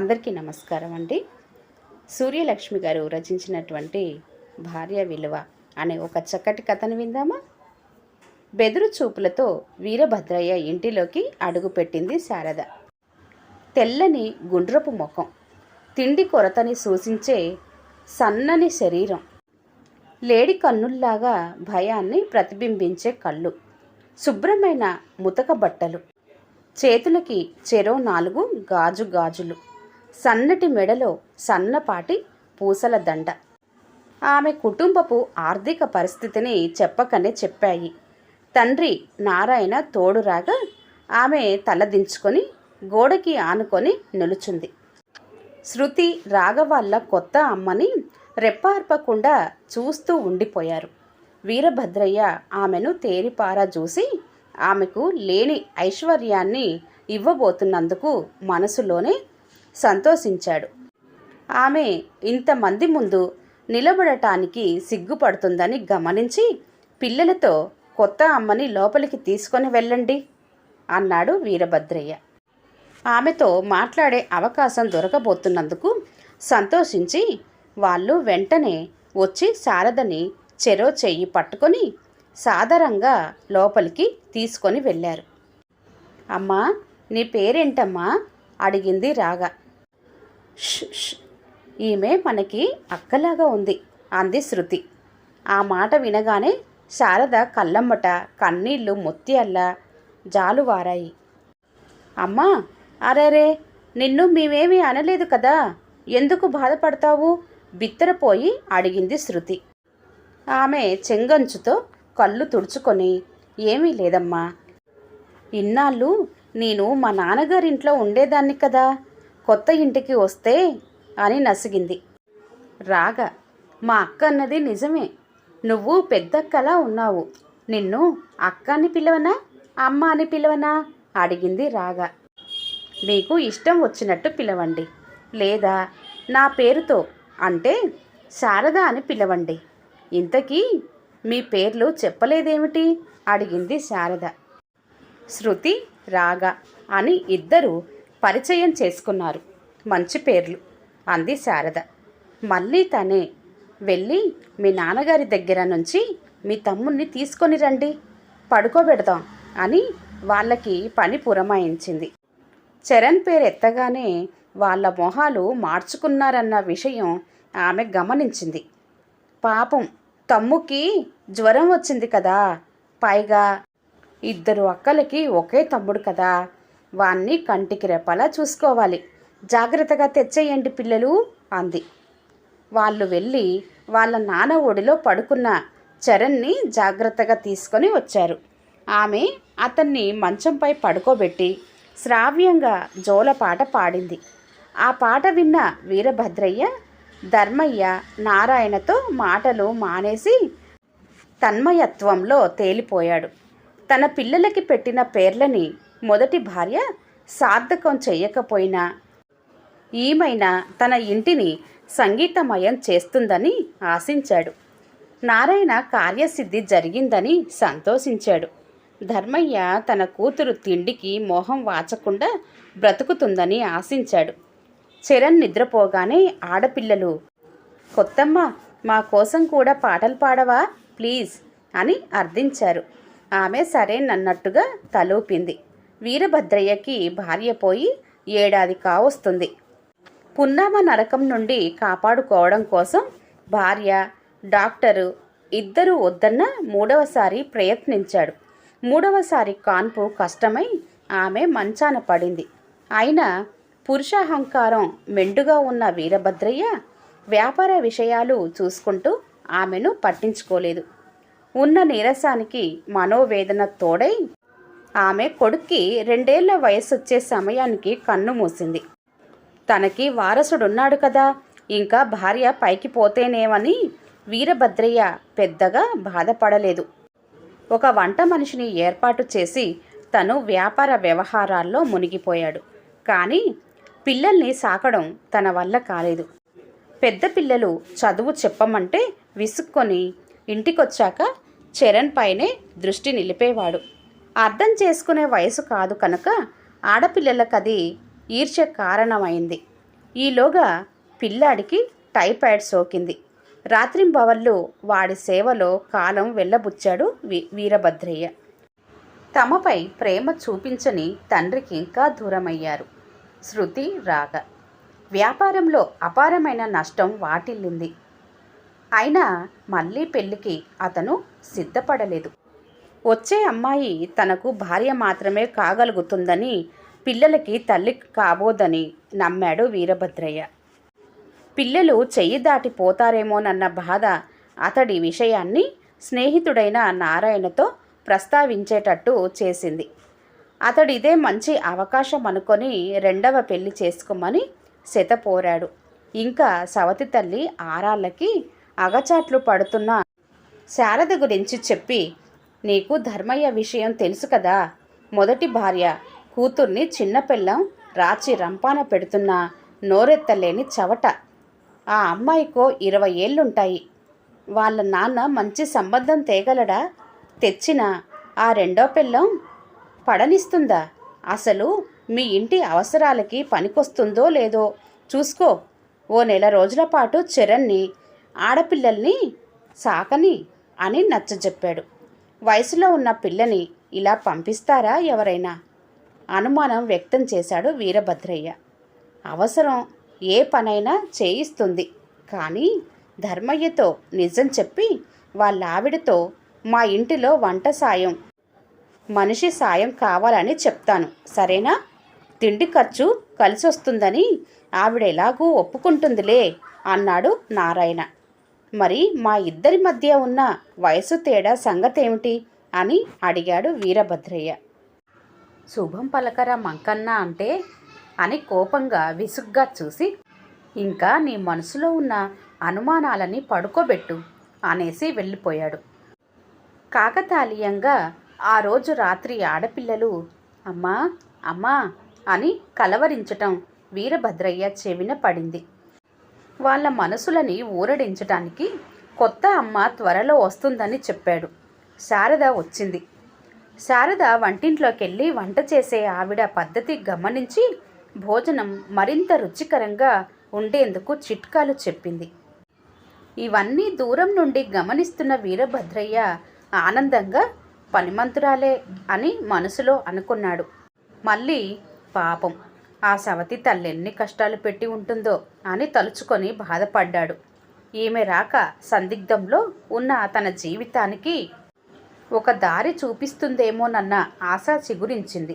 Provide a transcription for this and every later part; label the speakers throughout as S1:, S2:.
S1: అందరికీ నమస్కారం అండి. సూర్యలక్ష్మి గారు రచించినటువంటి భార్య విలువ అనే ఒక చక్కటి కథను విందామా? బెదురు చూపులతో వీరభద్రయ్య ఇంటిలోకి అడుగుపెట్టింది శారద. తెల్లని గుండ్రపు ముఖం తిండి కొరతని సూచించే సన్నని శరీరం లేడి కన్నుల్లాగా భయాన్ని ప్రతిబింబించే కళ్ళు శుభ్రమైన ముతక బట్టలు చేతులకి చెరో నాలుగు గాజు గాజులు సన్నటి మెడలో సన్నపాటి పూసల దండ. ఆమె కుటుంబపు ఆర్థిక పరిస్థితిని చెప్పకనే చెప్పాయి. తండ్రి నారాయణ తోడురాగా ఆమె తలదించుకొని గోడకి ఆనుకొని నిలుచుంది. శృతి రాఘవాళ్ళ కొత్త అమ్మని రెప్పార్పకుండా చూస్తూ ఉండిపోయారు. వీరభద్రయ్య ఆమెను తేరిపారా చూసి ఆమెకు లేని ఐశ్వర్యాన్ని ఇవ్వబోతున్నందుకు మనసులోనే సంతోషించాడు. ఆమె ఇంతమంది ముందు నిలబడటానికి సిగ్గుపడుతుందని గమనించి పిల్లలతో కొత్త అమ్మని లోపలికి తీసుకొని వెళ్ళండి అన్నాడు వీరభద్రయ్య. ఆమెతో మాట్లాడే అవకాశం దొరకబోతున్నందుకు సంతోషించి వాళ్ళు వెంటనే వచ్చి శారదని చెరో చెయ్యి పట్టుకొని సాదరంగా లోపలికి తీసుకొని వెళ్ళారు. అమ్మా నీ పేరేంటమ్మా? అడిగింది రాగా. ఈమె మనకి అక్కలాగా ఉంది అంది శృతి. ఆ మాట వినగానే శారద కళ్ళమ్మట కన్నీళ్ళు ముత్యాల్లా జాలువారాయి అమ్మా! అరేరే! నిన్ను మేమేమీ అనలేదు కదా? ఎందుకు బాధపడతావు? బిత్తరపోయి అడిగింది శృతి. ఆమె చెంగంచుతో కళ్ళు తుడుచుకొని ఏమీ లేదమ్మా. ఇన్నాళ్ళు నేను మా నాన్నగారింట్లో ఉండేదాన్ని కదా? కొత్త ఇంటికి వస్తే అని నసిగింది. రాగా మా అక్క అన్నది నిజమే. నువ్వు పెద్దక్కలా ఉన్నావు. నిన్ను అక్క అని పిలవనా అమ్మ అని పిలవనా? అడిగింది రాగా. మీకు ఇష్టం వచ్చినట్టు పిలవండి. లేదా నా పేరుతో అంటే శారద అని పిలవండి. ఇంతకీ మీ పేర్లు చెప్పలేదేమిటి? అడిగింది శారద. శృతి రాగ అని ఇద్దరు పరిచయం చేసుకున్నారు. మంచి పేర్లు అంది శారద. మళ్ళీ తనే వెళ్ళి మీ నాన్నగారి దగ్గర నుంచి మీ తమ్ముణ్ణి తీసుకొని రండి పడుకోబెడదాం అని వాళ్ళకి పని పురమాయించింది. చరణ్ పేరు ఎత్తగానే వాళ్ళ మొహాలు మార్చుకున్నారన్న విషయం ఆమె గమనించింది. పాపం తమ్ముకి జ్వరం వచ్చింది కదా పైగా ఇద్దరు అక్కలకి ఒకే తమ్ముడు కదా వాణ్ణి కంటికి రెప్పలా చూసుకోవాలి. జాగ్రత్తగా తెచ్చేయండి పిల్లలు అంది. వాళ్ళు వెళ్ళి వాళ్ళ నాన్న ఒడిలో పడుకున్న చరణ్ని జాగ్రత్తగా తీసుకొని వచ్చారు. ఆమె అతన్ని మంచంపై పడుకోబెట్టి శ్రావ్యంగా జోల పాట పాడింది. ఆ పాట విన్న వీరభద్రయ్య ధర్మయ్య నారాయణతో మాటలు మానేసి తన్మయత్వంలో తేలిపోయాడు. తన పిల్లలకి పెట్టిన పేర్లని మొదటి భార్య సార్థకం చెయ్యకపోయినా ఈమైనా తన ఇంటిని సంగీతమయం చేస్తుందని ఆశించాడు. నారాయణ కార్యసిద్ధి జరిగిందని సంతోషించాడు. ధర్మయ్య తన కూతురు తిండికి మోహం వాచకుండా బ్రతుకుతుందని ఆశించాడు. చరణ్ నిద్రపోగానే ఆడపిల్లలు కొత్తమ్మ మా కోసం కూడా పాటలు పాడవా? ప్లీజ్ అని అర్థించారు. ఆమె సరేనన్నట్టుగా తలూపింది. వీరభద్రయ్యకి భార్య పోయి ఏడాది కావస్తుంది. పున్నామ నరకం నుండి కాపాడుకోవడం కోసం భార్య డాక్టరు ఇద్దరూ వద్దన్న మూడవసారి ప్రయత్నించాడు. మూడవసారి కాన్పు కష్టమై ఆమె మంచాన పడింది. అయినా పురుషాహంకారం మెండుగా ఉన్న వీరభద్రయ్య వ్యాపార విషయాలు చూసుకుంటూ ఆమెను పట్టించుకోలేదు. ఉన్న నీరసానికి మనోవేదన తోడై ఆమె కొడుక్కి రెండేళ్ళ వచ్చే సమయానికి కన్ను మూసింది. తనకి వారసుడున్నాడు కదా. ఇంకా భార్య పైకి పోతేనేమని వీరభద్రయ్య పెద్దగా బాధపడలేదు. ఒక వంట మనిషిని ఏర్పాటు చేసి తను వ్యాపార వ్యవహారాల్లో మునిగిపోయాడు. కానీ పిల్లల్ని సాకడం తన వల్ల కాలేదు. పెద్ద పిల్లలు చదువు చెప్పమంటే విసుక్కొని ఇంటికొచ్చాక చరణ్ పైనే దృష్టి నిలిపేవాడు. అర్థం చేసుకునే వయసు కాదు కనుక ఆడపిల్లలకది ఈర్ష్య కారణమైంది. ఈలోగా పిల్లాడికి టైఫాయిడ్ సోకింది. రాత్రింబవళ్ళు వాడి సేవలో కాలం వెళ్ళబుచ్చాడు వీ వీరభద్రయ్య. తమపై ప్రేమ చూపించని తండ్రికి ఇంకా దూరమయ్యారు. శృతి రాగ. వ్యాపారంలో అపారమైన నష్టం వాటిల్లింది. అయినా మళ్ళీ పెళ్ళికి అతను సిద్ధపడలేదు. వచ్చే అమ్మాయి తనకు భార్య మాత్రమే కాగలుగుతుందని పిల్లలకి తల్లి కాబోదని నమ్మాడు వీరభద్రయ్య. పిల్లలు చెయ్యి దాటిపోతారేమోనన్న బాధ అతడి విషయాన్ని స్నేహితుడైన నారాయణతో ప్రస్తావించేటట్టు చేసింది. అతడిదే మంచి అవకాశం అనుకొని రెండవ పెళ్ళి చేసుకోమని శతపోరాడు ఇంకా సవతి తల్లి ఆరాళ్ళకి అగచాట్లు పడుతున్న. శారద గురించి చెప్పి నీకు ధర్మయ్య విషయం తెలుసు కదా? మొదటి భార్య కూతుర్ని చిన్నపిల్లం రాచి రంపాన పెడుతున్న నోరెత్తలేని చవట. ఆ అమ్మాయికో ఇరవై ఏళ్ళుంటాయి. వాళ్ళ నాన్న మంచి సంబంధం తేగలడా? తెచ్చిన ఆ రెండో పిల్లం పడనిస్తుందా? అసలు మీ ఇంటి అవసరాలకి పనికొస్తుందో లేదో చూసుకో. ఓ నెల రోజుల పాటు చరణ్ని ఆడపిల్లల్ని సాకని అని నచ్చజెప్పాడు. వయసులో ఉన్న పిల్లని ఇలా పంపిస్తారా ఎవరైనా? అనుమానం వ్యక్తం చేశాడు వీరభద్రయ్య. అవసరం ఏ పనైనా చేయిస్తుంది. కానీ ధర్మయ్యతో నిజం చెప్పి వాళ్ళ ఆవిడతో మా ఇంటిలో వంట సాయం మనిషి సాయం కావాలని చెప్తాను. సరేనా? తిండి ఖర్చు కలిసి వస్తుందని ఆవిడ ఎలాగూ ఒప్పుకుంటుందిలే అన్నాడు నారాయణ. మరి మా ఇద్దరి మధ్య ఉన్న వయసు తేడా సంగతేమిటి అని అడిగాడు వీరభద్రయ్య. శుభం పలకరా మంకన్న అంటే అని కోపంగా విసుగ్గా చూసి ఇంకా నీ మనసులో ఉన్న అనుమానాలని పడుకోబెట్టు అనేసి వెళ్ళిపోయాడు. కాకతాళీయంగా ఆ రోజు రాత్రి ఆడపిల్లలు అమ్మా అమ్మా అని కలవరించటం వీరభద్రయ్య చెవిన పడింది. వాళ్ళ మనసులని ఊరడించటానికి కొత్త అమ్మ త్వరలో వస్తుందని చెప్పాడు. శారద వచ్చింది. శారద వంటింట్లోకి వెళ్ళి వంట చేసే ఆవిడ పద్ధతి గమనించి భోజనం మరింత రుచికరంగా ఉండేందుకు చిట్కాలు చెప్పింది. ఇవన్నీ దూరం నుండి గమనిస్తున్న వీరభద్రయ్య ఆనందంగా పనిమంతురాలే అని మనసులో అనుకున్నాడు. మళ్ళీ పాపం ఆ సవతి తల్లెన్ని కష్టాలు పెట్టి ఉంటుందో అని తలుచుకొని బాధపడ్డాడు. ఈమె రాక సందిగ్ధంలో ఉన్న తన జీవితానికి ఒక దారి చూపిస్తుందేమోనన్న ఆశ చిగురించింది.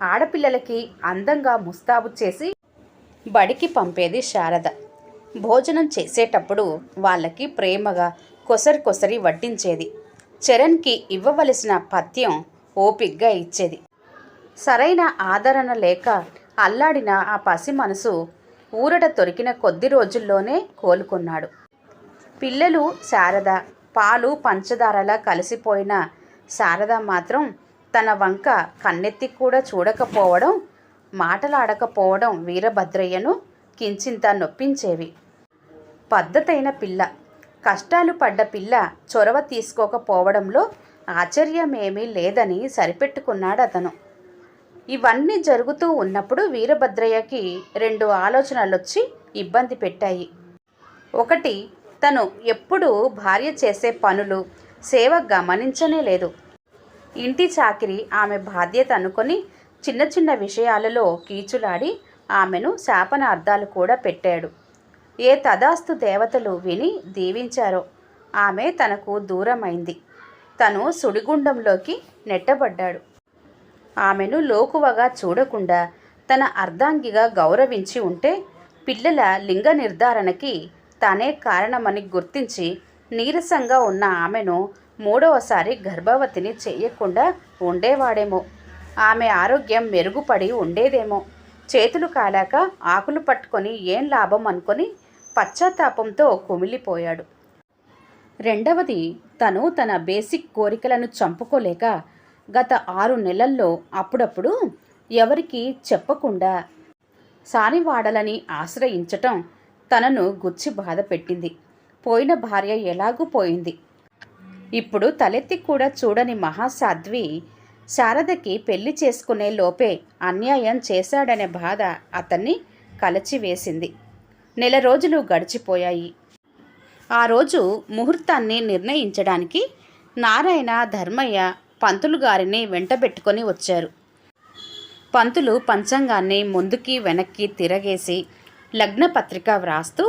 S1: ఆడపిల్లలకి అందంగా ముస్తాబు చేసి బడికి పంపేది శారద. భోజనం చేసేటప్పుడు వాళ్ళకి ప్రేమగా కొసరి కొసరి వడ్డించేది. చరణ్కి ఇవ్వవలసిన పథ్యం ఓపిగ్గా ఇచ్చేది. సరైన ఆదరణ లేక అల్లాడిన ఆ పసి మనసు ఊరట దొరికిన కొద్ది రోజుల్లోనే కోలుకున్నాడు. పిల్లలు శారద పాలు పంచదారలా కలిసిపోయిన శారద మాత్రం తన వంక కన్నెత్తి కూడా చూడకపోవడం మాటలాడకపోవడం వీరభద్రయ్యను కించింత నొప్పించేవి. పద్ధతైన పిల్ల కష్టాలు పడ్డ పిల్ల చొరవ తీసుకోకపోవడంలో ఆశ్చర్యమేమీ లేదని సరిపెట్టుకున్నాడు అతను. ఇవన్నీ జరుగుతూ ఉన్నప్పుడు వీరభద్రయ్యకి రెండు ఆలోచనలొచ్చి ఇబ్బంది పెట్టాయి. ఒకటి తను ఎప్పుడూ భార్య చేసే పనులు సేవ గమనించనే లేదు. ఇంటి చాకిరి ఆమె బాధ్యత అనుకొని చిన్న చిన్న విషయాలలో కీచులాడి ఆమెను శాపనార్థాలు కూడా పెట్టాడు. ఏ తదాస్తు దేవతలు విని దీవించారో ఆమె తనకు దూరమైంది. తను సుడిగుండంలోకి నెట్టబడ్డాడు. ఆమెను లోకువగా చూడకుండా తన అర్ధాంగిగా గౌరవించి ఉంటే పిల్లల లింగ నిర్ధారణకి తానే కారణమని గుర్తించి నీరసంగా ఉన్న ఆమెను మూడవసారి గర్భవతిని చేయకుండా ఉండేవాడేమో. ఆమె ఆరోగ్యం మెరుగుపడి ఉండేదేమో. చేతులు కాలాక ఆకులు పట్టుకొని ఏం లాభం అనుకొని పశ్చాత్తాపంతో కుమిలిపోయాడు. రెండవది తను తన బేసిక్ కోరికలను చంపుకోలేక గత ఆరు నెలల్లో అప్పుడప్పుడు ఎవరికి చెప్పకుండా సానివాడలని ఆశ్రయించటం తనను గుచ్చి బాధ పెట్టింది. పోయిన భార్య ఎలాగూ పోయింది. ఇప్పుడు తలెత్తి కూడా చూడని మహాసాధ్వి శారదకి పెళ్ళి చేసుకునే లోపే అన్యాయం చేశాడనే బాధ అతన్ని కలచివేసింది. నెల రోజులు గడిచిపోయాయి. ఆ రోజు ముహూర్తాన్ని నిర్ణయించడానికి నారాయణ ధర్మయ్య పంతులు గారిని వెంటబెట్టుకొని వచ్చారు. పంతులు పంచాంగాన్ని ముందుకి వెనక్కి తిరగేసి లగ్నపత్రిక వ్రాస్తూ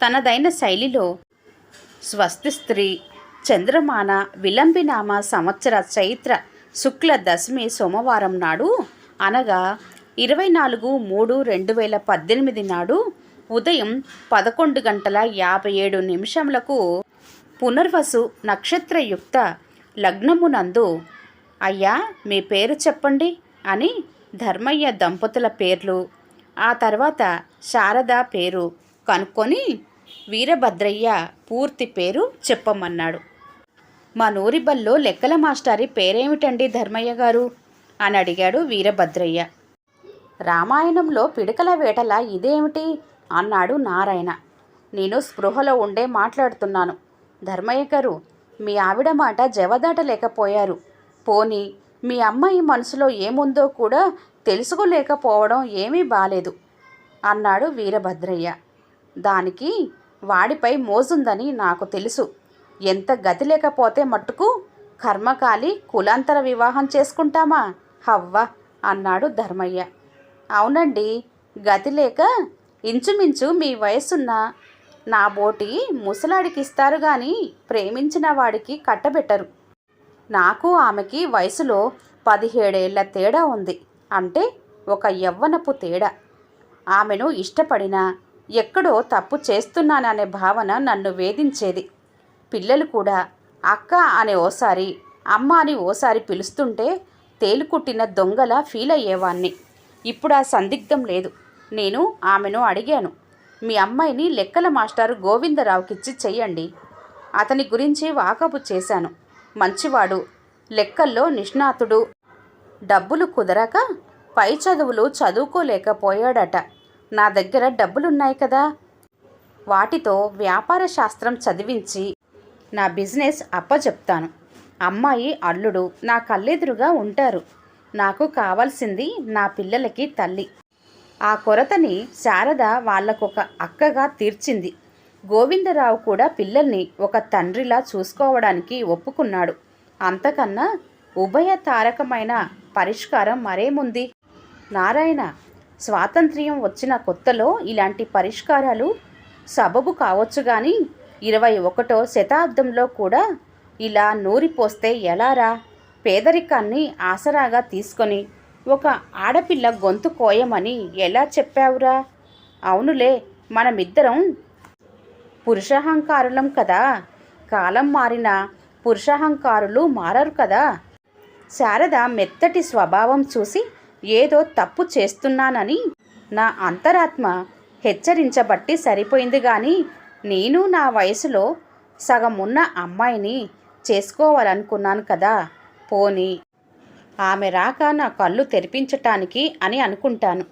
S1: తనదైన శైలిలో స్వస్తి స్త్రీ చంద్రమాన విలంబినామ సంవత్సర చైత్ర శుక్ల దశమి సోమవారం నాడు అనగా ఇరవై నాలుగు మూడు రెండు వేల పద్దెనిమిది నాడు ఉదయం పదకొండు గంటల యాభై ఏడు నిమిషములకు పునర్వసు నక్షత్రయుక్త లగ్నమునందు అయ్యా మీ పేరు చెప్పండి అని ధర్మయ్య దంపతుల పేర్లు ఆ తర్వాత శారద పేరు కనుక్కొని వీరభద్రయ్య పూర్తి పేరు చెప్పమన్నాడు. మా నూరిబల్లో లెక్కల మాస్టారి పేరేమిటండి ధర్మయ్య గారు అని అడిగాడు వీరభద్రయ్య. రామాయణంలో పిడకల వేటల ఇదేమిటి అన్నాడు నారాయణ. నేను స్పృహలో ఉండే మాట్లాడుతున్నాను. ధర్మయ్య గారు మీ ఆవిడ మాట జవదాటలేకపోయారు. పోని మీ అమ్మాయి మనసులో ఏముందో కూడా తెలుసుకోలేకపోవడం ఏమీ బాలేదు అన్నాడు వీరభద్రయ్య. దానికి వాడిపై మోజుందని నాకు తెలుసు. ఎంత గతి లేకపోతే మట్టుకు కర్మకాలి కులాంతర వివాహం చేసుకుంటామా? హవ్వ అన్నాడు ధర్మయ్య. అవునండి గతి లేక ఇంచుమించు మీ వయసున్న నా బోటి ముసలాడికి ఇస్తారు కానీ ప్రేమించిన వాడికి కట్టబెట్టరు. నాకు ఆమెకి వయసులో పదిహేడేళ్ళ తేడా ఉంది. అంటే ఒక యవ్వనపు తేడా. ఆమెను ఇష్టపడినా ఎక్కడో తప్పు చేస్తున్నాననే భావన నన్ను వేధించేది. పిల్లలు కూడా అక్క అనే ఓసారి అమ్మ అని ఓసారి పిలుస్తుంటే తేలుకుట్టిన దొంగలా ఫీల్ అయ్యేవాణ్ణి. ఇప్పుడు ఆ సందిగ్ధం లేదు. నేను ఆమెను అడిగాను. మీ అమ్మాయిని లెక్కల మాస్టారు గోవిందరావుకిచ్చి చెయ్యండి. అతని గురించి వాకపు చేశాను. మంచివాడు. లెక్కల్లో నిష్ణాతుడు. డబ్బులు కుదరక పై చదువులు చదువుకోలేకపోయాడట. నా దగ్గర డబ్బులున్నాయి కదా. వాటితో వ్యాపార శాస్త్రం చదివించి నా బిజినెస్ అప్పచెప్తాను అమ్మాయి అల్లుడు నా కళ్ళెదురుగా ఉంటారు. నాకు కావాల్సింది నా పిల్లలకి తల్లి. ఆ కొరతని శారద వాళ్ళకొక అక్కగా తీర్చింది. గోవిందరావు కూడా పిల్లల్ని ఒక తండ్రిలా చూసుకోవడానికి ఒప్పుకున్నాడు. అంతకన్నా ఉభయ తారకమైన పరిష్కారం మరేముంది? నారాయణ స్వాతంత్ర్యం వచ్చిన కొత్తలో ఇలాంటి పరిష్కారాలు సబబు కావచ్చు కానీ ఇరవై ఒకటో శతాబ్దంలో కూడా ఇలా నూరిపోస్తే ఎలారా? పేదరికాన్ని ఆసరాగా తీసుకొని ఒక ఆడపిల్ల గొంతు కోయమని ఎలా చెప్పావురా? అవునులే మనమిద్దరం పురుషహంకారులం కదా. కాలం మారిన పురుషహంకారులు మారరు కదా. శారద మెత్తటి స్వభావం చూసి ఏదో తప్పు చేస్తున్నానని నా అంతరాత్మ హెచ్చరించబట్టి సరిపోయింది కానీ నేను నా వయసులో సగం ఉన్న అమ్మాయిని చేసుకోవాలనుకున్నాను కదా. పోని ఆమె రాక నా కళ్ళు తెరిపించటానికి అని అనుకుంటాను.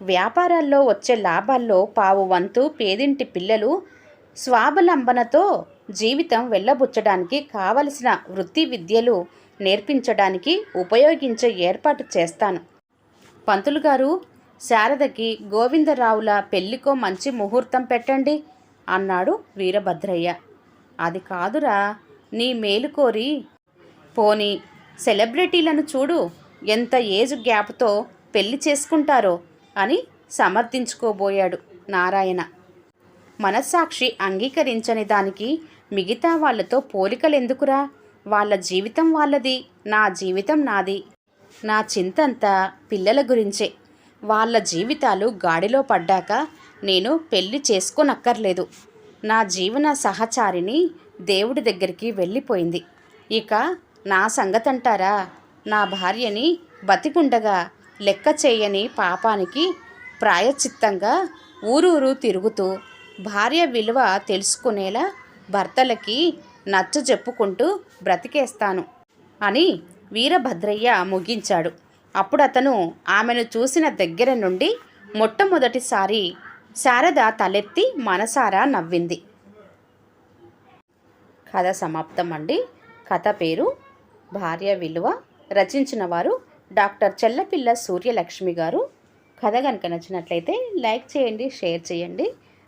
S1: వ్యాపారాల్లో వచ్చే లాభాల్లో పావు వంతు పేదింటి పిల్లలు స్వావలంబనతో జీవితం వెళ్ళబుచ్చడానికి కావలసిన వృత్తి విద్యలు నేర్పించడానికి ఉపయోగించే ఏర్పాటు చేస్తాను. పంతులు గారు శారదకి గోవిందరావుల పెళ్ళికో మంచి ముహూర్తం పెట్టండి అన్నాడు వీరభద్రయ్య. అది కాదురా నీ మేలు కోరి. పోని సెలబ్రిటీలను చూడు ఎంత ఏజ్ గ్యాప్తో పెళ్ళి చేసుకుంటారో అని సమర్థించుకోబోయాడు నారాయణ. మనస్సాక్షి అంగీకరించని దానికి మిగతా వాళ్ళతో పోలికలెందుకురా? వాళ్ళ జీవితం వాళ్ళది నా జీవితం నాది. నా చింతంతా పిల్లల గురించే. వాళ్ళ జీవితాలు గాడిలో పడ్డాక నేను పెళ్ళి చేసుకోనక్కర్లేదు. నా జీవన సహచారిని దేవుడి దగ్గరికి వెళ్ళిపోయింది. ఇక నా సంగతంటారా? నా భార్యని బతికుండగా లెక్క చేయని పాపానికి ప్రాయచిత్తంగా ఊరూరు తిరుగుతూ భార్య విలువ తెలుసుకునేలా భర్తలకి నచ్చ చెప్పుకుంటూ బ్రతికేస్తాను అని వీరభద్రయ్య ముగించాడు. అప్పుడు అతను ఆమెను చూసిన దగ్గర నుండి మొట్టమొదటిసారి శారద తలెత్తి మనసారా నవ్వింది. కథ సమాప్తం అండి కథ పేరు భార్య విలువ రచించిన వారు డాక్టర్ చెల్లపిల్ల సూర్యలక్ష్మి గారు. కథ కనుక నచ్చినట్లయితే లైక్ చేయండి షేర్ చేయండి.